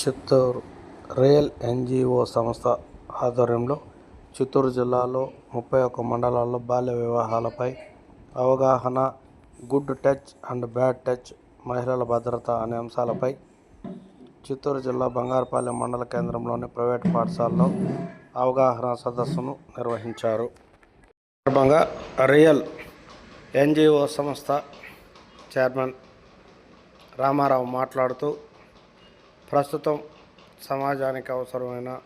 Chittoor real NGO సంస్థ ఆధ్వర్యంలో చిత్తూరు జిల్లాలో ముప్పై ఒక్క మండలాల్లో బాల్య వివాహాలపై అవగాహన good touch and bad touch మహిళల భద్రత అనే అంశాలపై చిత్తూరు జిల్లా బంగారపాలెం మండల కేంద్రంలోని ప్రైవేట్ పాఠశాలలో అవగాహన సదస్సును నిర్వహించారు. సందర్భంగా రియల్ ఎన్జిఓ సంస్థ చైర్మన్ రామారావు మాట్లాడుతూ ప్రస్తుతం సమాజానికి అవసరమైన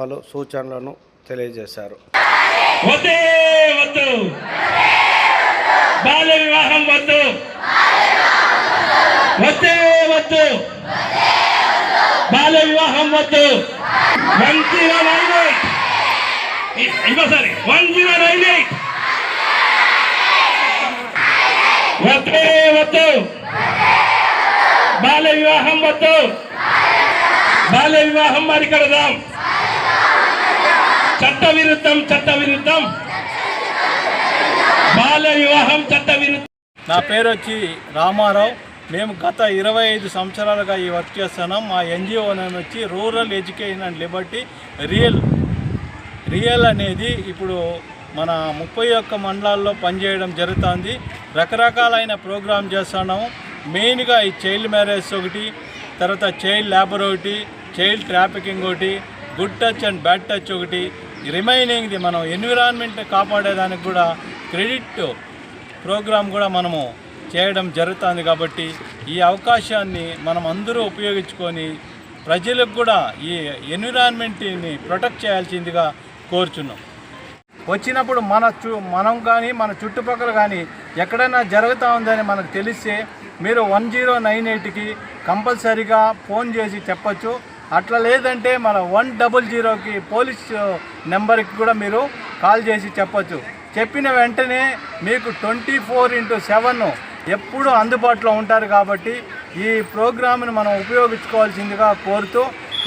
పలు సూచనలను తెలియజేశారు. బాల్య వివాహం వద్దు. వద్దే వద్దు. బాల్య వివాహం వద్దు. One zero nine eight. ఇంకోసారి వన్ జీరో నైన్ ఎయిట్. వద్దే వద్దు. బాల్య వివాహం వద్దు. బాల్య వివాహం మరి కడదాం. చట్ట విరుద్ధం చట్ట విరుద్ధం బాల్య వివాహం చట్ట విరుద్ధం నా పేరు వచ్చి రామారావు. మేము గత ఇరవై ఐదు సంవత్సరాలుగా ఈ వర్క్ చేస్తున్నాం. మా ఎన్జిఓ నేను వచ్చి rural education and liberty REAL REAL అనేది ఇప్పుడు మన ముప్పై ఒక్క మండలాల్లో పనిచేయడం జరుగుతుంది. రకరకాలైన ప్రోగ్రామ్ చేస్తున్నాము. మెయిన్గా ఈ చైల్డ్ మ్యారేజ్ ఒకటి తర్వాత చైల్డ్ లేబర్ ఒకటి చైల్డ్ ట్రాఫికింగ్ ఒకటి good touch and bad touch ఒకటి. రిమైనింగ్ది మనం ఎన్విరాన్మెంట్ కాపాడేదానికి కూడా క్రెడిట్ ప్రోగ్రాం కూడా మనము చేయడం జరుగుతుంది కాబట్టి ఈ అవకాశాన్ని మనం అందరూ ఉపయోగించుకొని ప్రజలకు కూడా ఈ ఎన్విరాన్మెంట్ని ప్రొటెక్ట్ చేయాల్సిందిగా కోరుచున్నాం. వచ్చినప్పుడు మన చు మనం కానీ మన చుట్టుపక్కల కానీ ఎక్కడైనా జరుగుతూ ఉందని మనకు తెలిస్తే మీరు వన్ జీరో నైన్ ఎయిట్కి కంపల్సరీగా ఫోన్ చేసి చెప్పచ్చు. అట్లా లేదంటే మన వన్ డబుల్ జీరోకి పోలీస్ నెంబర్కి కూడా మీరు కాల్ చేసి చెప్పచ్చు. చెప్పిన వెంటనే మీకు ట్వంటీ ఫోర్ ఇంటూ సెవెన్ ఎప్పుడూ అందుబాటులో ఉంటారు కాబట్టి ఈ ప్రోగ్రామ్ను మనం ఉపయోగించుకోవాల్సిందిగా కోరుతూ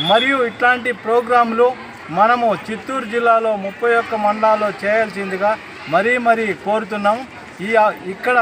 మరియు ఇట్లాంటి ప్రోగ్రాంలు మనము చిత్తూరు జిల్లాలో ముప్పై ఒక్క మండలాల్లో చేయాల్సిందిగా మరీ మరీ కోరుతున్నాం. ఈ ఇక్కడ